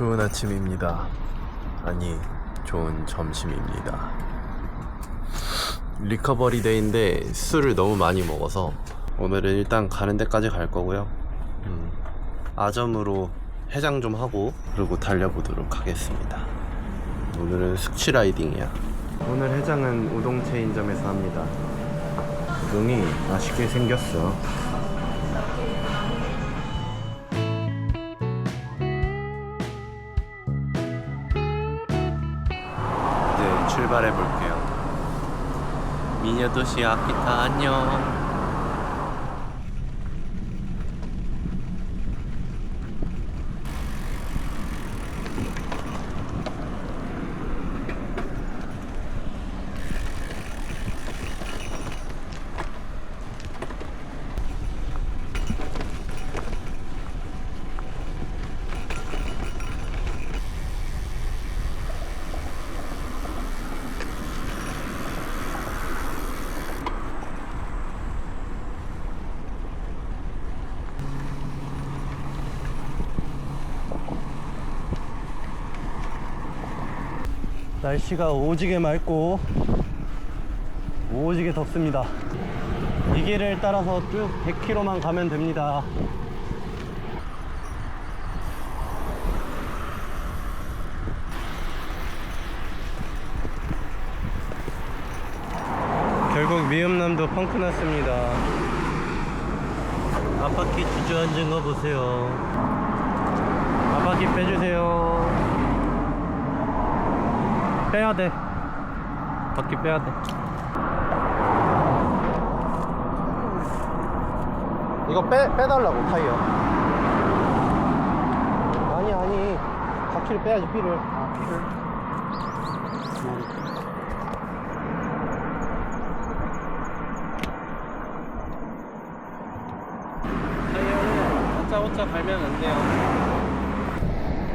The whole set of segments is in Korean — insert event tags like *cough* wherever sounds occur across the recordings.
좋은 아침입니다. 아니, 좋은 점심입니다. 리커버리 데이인데 술을 너무 많이 먹어서 오늘은 일단 가는 데까지 갈 거고요. 음, 아점으로 해장 좀 하고 그리고 달려보도록 하겠습니다. 오늘은 숙취 라이딩이야. 오늘 해장은 우동 체인점에서 합니다. 우동이 맛있게 생겼어. 출발해 볼게요. 미녀 도시 아키타 안녕. 날씨가 오지게 맑고 오지게 덥습니다. 이 길을 따라서 쭉 100km만 가면 됩니다. 결국 미음남도 펑크 났습니다. 앞바퀴 주저앉은 거 보세요. 앞바퀴 빼주세요. 빼야 돼. 바퀴 빼야 돼. 이거 빼 빼달라고 타이어. 아니 아니 바퀴를 빼야지 삐를. 아 삐를. 타이어는 오짜오짜 갈면 안 돼요.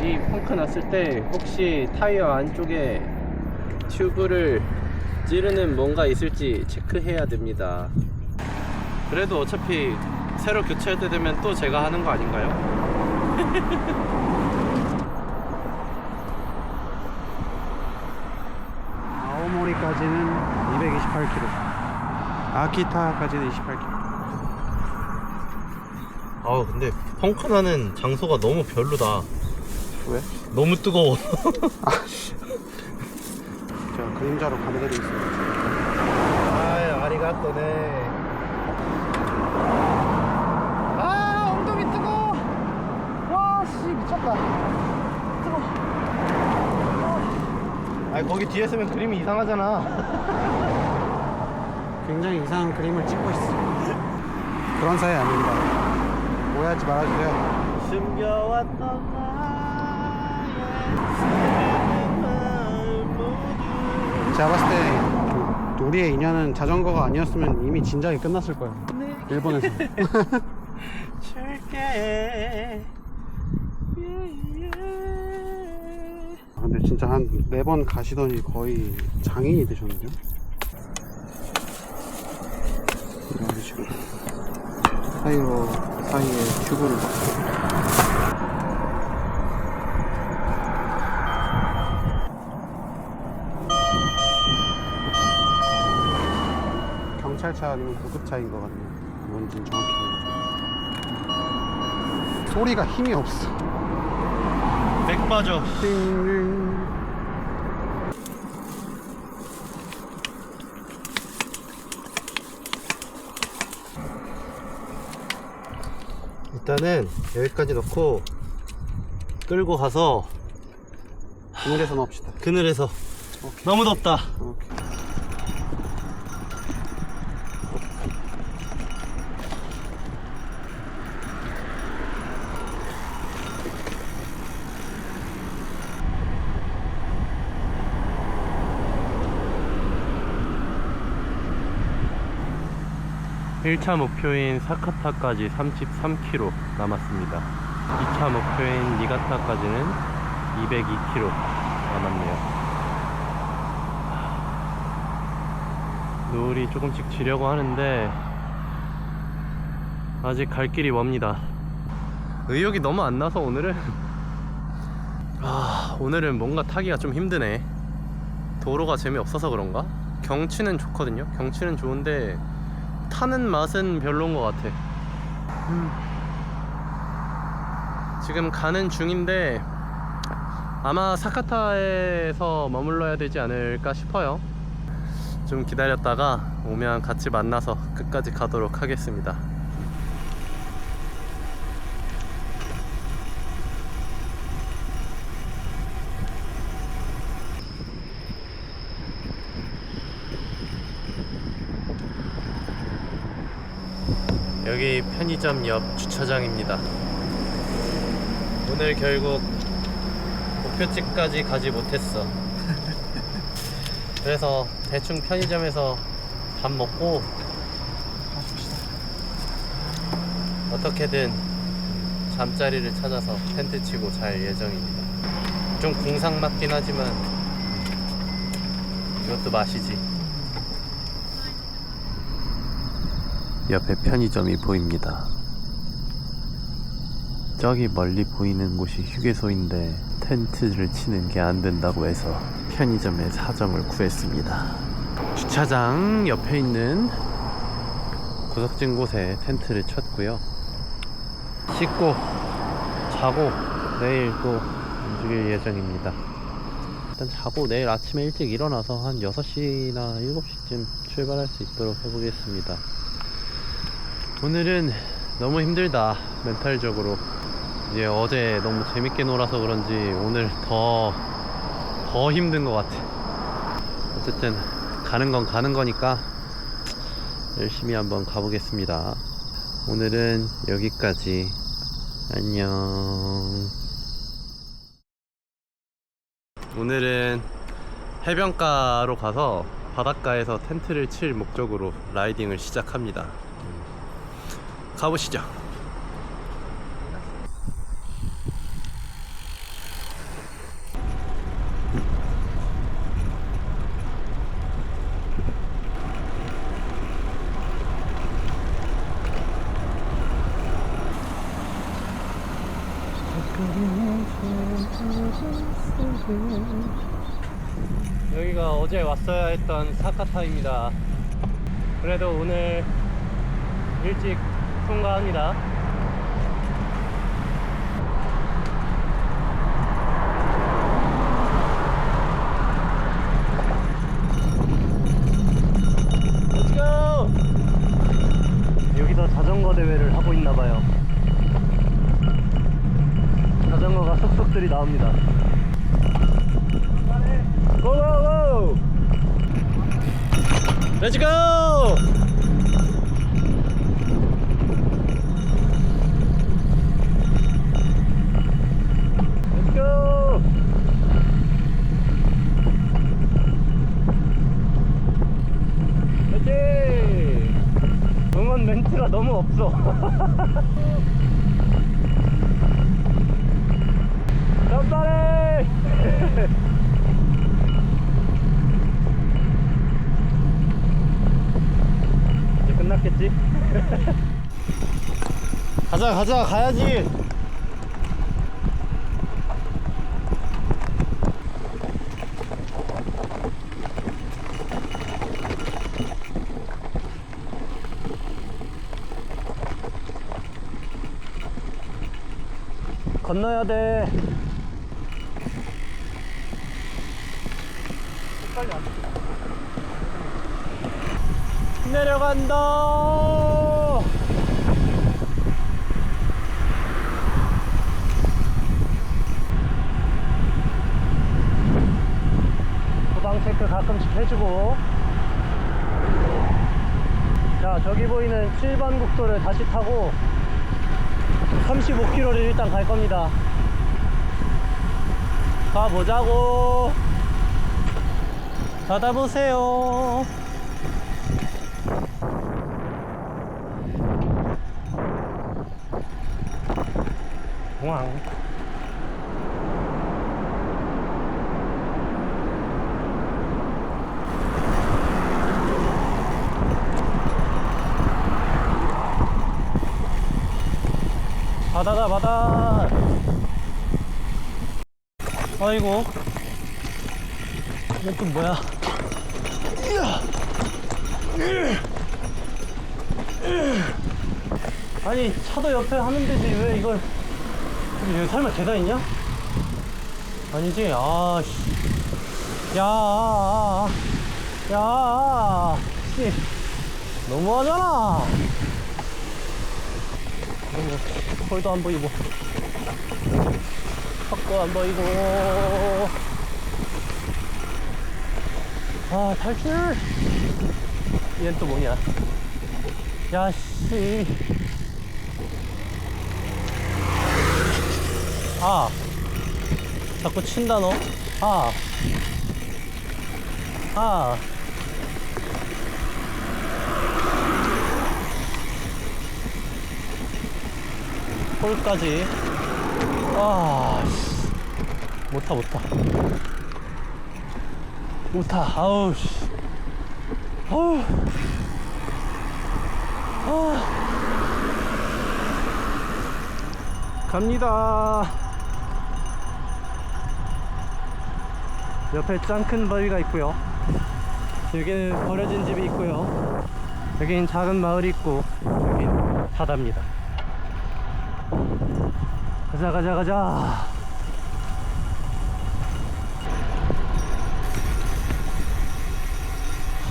이 펑크 났을 때 혹시 타이어 안쪽에 튜브를 찌르는 뭔가 있을지 체크해야 됩니다. 그래도 어차피 새로 교체할 때 되면 또 제가 하는 거 아닌가요? *laughs* 아오모리까지는 228km. 아키타까지는 28km. 아 근데 펑크 나는 장소가 너무 별로다. 왜? 너무 뜨거워. *laughs* 그림자로 가려드리겠습니다. 아 아리가또네. 아, 엉덩이 뜨거! 와, 씨, 미쳤다. 뜨거. 아 거기 뒤에 서면 그림이 이상하잖아. *laughs* 굉장히 이상한 그림을 찍고 있어. 그런 사이 아닙니다. 오해하지 말아주세요. 숨겨왔던 나의 제가 봤을 때 우리의 인연은 자전거가 아니었으면 이미 진작에 끝났을 거예요. 일본에서. *laughs* 줄게 아, 근데 진짜 한 네 번 가시더니 거의 장인이 되셨는데요? 이런 식으로 타이어 사이에 튜브를 넣고 경찰차 아니면 구급차인 것 같네요. 뭔진 정확히 모르죠 소리가 힘이 없어. 맥 빠져. 띵. 일단은 여기까지 넣고 끌고 가서 그늘에서 넣읍시다. 그늘에서. 오케이. 너무 덥다. 오케이. 일차 목표인 사카타까지 33km 남았습니다. 2차 목표인 니가타까지는 202km 남았네요. 노을이 조금씩 지려고 하는데 아직 갈 길이 멉니다. 의욕이 너무 안 나서 오늘은 *laughs* 아 오늘은 뭔가 타기가 좀 힘드네. 도로가 재미없어서 그런가? 경치는 좋거든요. 경치는 좋은데 타는 맛은 별로인 것 같아. 음. 지금 가는 중인데 아마 사카타에서 머물러야 되지 않을까 싶어요. 좀 기다렸다가 오면 같이 만나서 끝까지 가도록 하겠습니다 여기 편의점 옆 주차장입니다. 오늘 결국 목표지까지 가지 못했어. 그래서 대충 편의점에서 밥 먹고 어떻게든 잠자리를 찾아서 텐트 치고 잘 예정입니다. 좀 궁상 맞긴 하지만 이것도 맛이지. 옆에 편의점이 보입니다. 저기 멀리 보이는 곳이 휴게소인데 텐트를 치는 게 안 된다고 해서 편의점에 사정을 구했습니다. 주차장 옆에 있는 구석진 곳에 텐트를 쳤고요. 씻고 자고 내일 또 움직일 예정입니다. 일단 자고 내일 아침에 일찍 일어나서 한 6시나 7시쯤 출발할 수 있도록 해보겠습니다. 오늘은 너무 힘들다 멘탈적으로. 이제 어제 너무 재밌게 놀아서 그런지 오늘 더 더 힘든 것 같아. 어쨌든 가는 건 가는 거니까 열심히 한번 가보겠습니다. 오늘은 여기까지. 안녕. 오늘은 해변가로 가서 바닷가에서 텐트를 칠 목적으로 라이딩을 시작합니다 가보시죠. 여기가 어제 왔어야 했던 사카타입니다. 그래도 오늘 일찍 통과합니다. Let's! 여기서 자전거 대회를 하고 있나 봐요. 자전거가 쏙쏙들이 나옵니다. 고고고! Let's! 깜빡해! 이제 끝났겠지? *laughs* 가자, 가자, 가야지! 건너야 돼. 내려간다. 도방 체크 가끔씩 해주고. 자, 저기 보이는 7번 국도를 다시 타고 35km를 일단 갈 겁니다. 가보자고. 받아보세요. 왕. 바다다 바다 아이고. 또 뭐야? 아니 차도 옆에 하면 되지 왜 이걸 여기 설마 계단 있냐? 아니지 아씨 야, 야, 씨, 너무하잖아. 그리고 콜도 안 보이고, 턱도 안 보이고. 아, 탈출. 얘는 또 뭐냐? 야, 씨. 아, 자꾸 친다 너. 아. 아. 홀까지. 아, 씨. 못타, 못타. 못타, 아우, 씨. 아우. 아. 갑니다. 옆에 짱 큰 바위가 있고요. 여기는 버려진 집이 있고요. 여기는 작은 마을이 있고 여기는 바다입니다. 가자 가자 가자.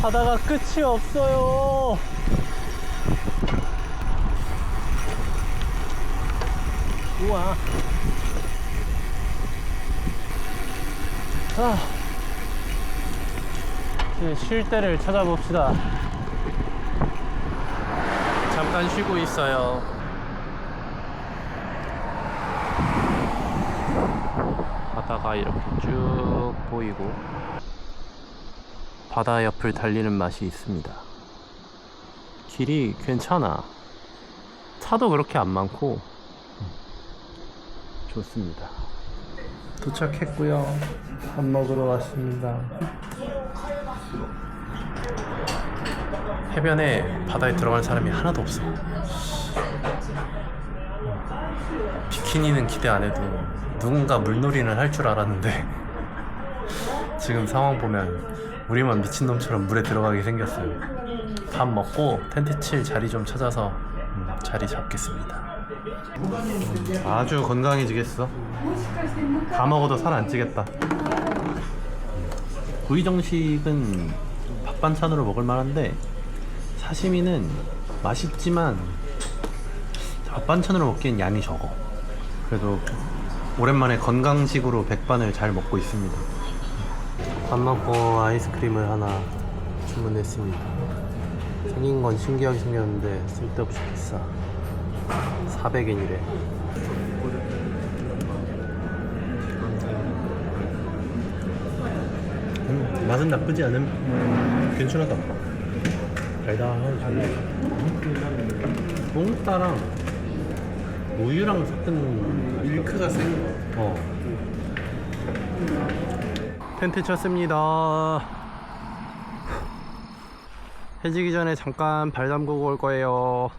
바다가 끝이 없어요. 우와. 아. 이제 쉴 때를 찾아봅시다. 잠깐 쉬고 있어요. 바다가 이렇게 쭉 보이고 바다 옆을 달리는 맛이 있습니다. 길이 괜찮아. 차도 그렇게 안 많고 음, 좋습니다. 도착했고요. 밥 먹으러 왔습니다. 해변에 바다에 들어갈 사람이 하나도 없어. 비키니는 기대 안 해도 누군가 물놀이는 할 줄 알았는데 *laughs* 지금 상황 보면 우리만 미친놈처럼 물에 들어가게 생겼어요. 밥 먹고 텐트 칠 자리 좀 찾아서 음, 자리 잡겠습니다. 아주 건강해지겠어. 다 먹어도 살 안 찌겠다. 구이 정식은 밥 반찬으로 먹을 만한데 사시미는 맛있지만 밥 반찬으로 먹기엔 양이 적어. 그래도 오랜만에 건강식으로 백반을 잘 먹고 있습니다. 밥 먹고 아이스크림을 하나 주문했습니다. 생긴 건 신기하게 생겼는데 쓸데없이 비싸. 400엔이래. 음, 맛은 나쁘지 않음. 괜찮하다. 달달하고 좋네. 뽕따랑 우유랑 섞은 밀크가 센 거. 어. 텐트 쳤습니다. 해지기 전에 잠깐 발 담그고 올 거예요.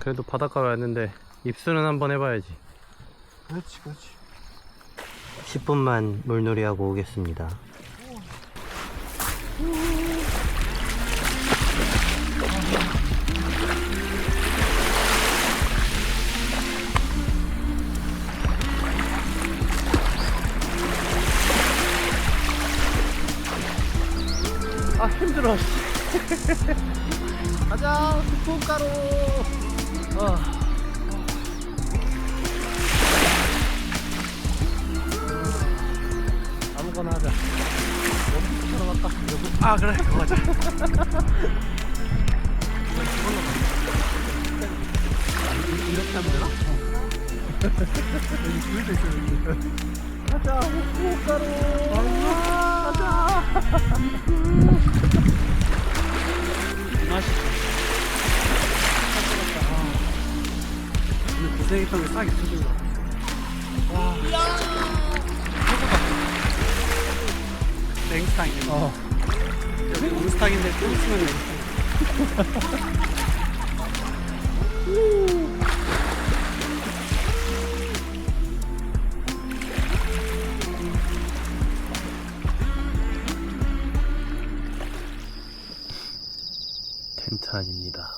그래도 바닷가로 왔는데 입수는 한번 해봐야지. 그렇지, 그렇지. 10분만 물놀이하고 오겠습니다. 아 힘들어. *laughs* 가자 후쿠오카로. 아. 아무거나 하자. 여기 들어갈까? 여기. 아 그래. 그거 하자. 이렇게 하면 되나? *laughs* 여기 줄도 있어 여기. 가자 후쿠오카로. *laughs* 가자. 쓰레기통에 싹 있어진 거. 와. 랭스탕 이거. 어. 여기 롱스탕인데 또 쓰는 랭스탕. 텐트 안입니다.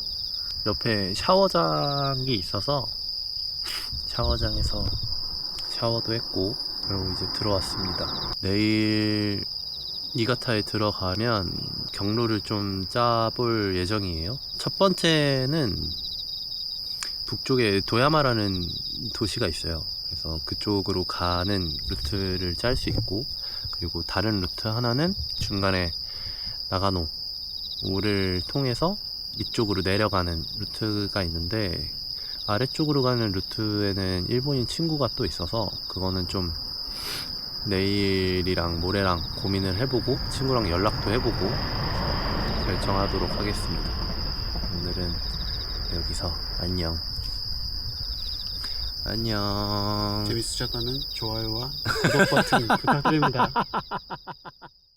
옆에 샤워장이 있어서 샤워장에서 샤워도 했고 그리고 이제 들어왔습니다. 내일 니가타에 들어가면 경로를 좀 짜볼 예정이에요. 첫 번째는 북쪽에 도야마라는 도시가 있어요. 그래서 그쪽으로 가는 루트를 짤 수 있고 그리고 다른 루트 하나는 중간에 나가노를 통해서 이쪽으로 내려가는 루트가 있는데 아래쪽으로 가는 루트에는 일본인 친구가 또 있어서 그거는 좀 내일이랑 모레랑 고민을 해보고 친구랑 연락도 해보고 결정하도록 하겠습니다. 오늘은 여기서 안녕. 안녕. 재밌으셨다면 좋아요와 구독 버튼 부탁드립니다. *laughs*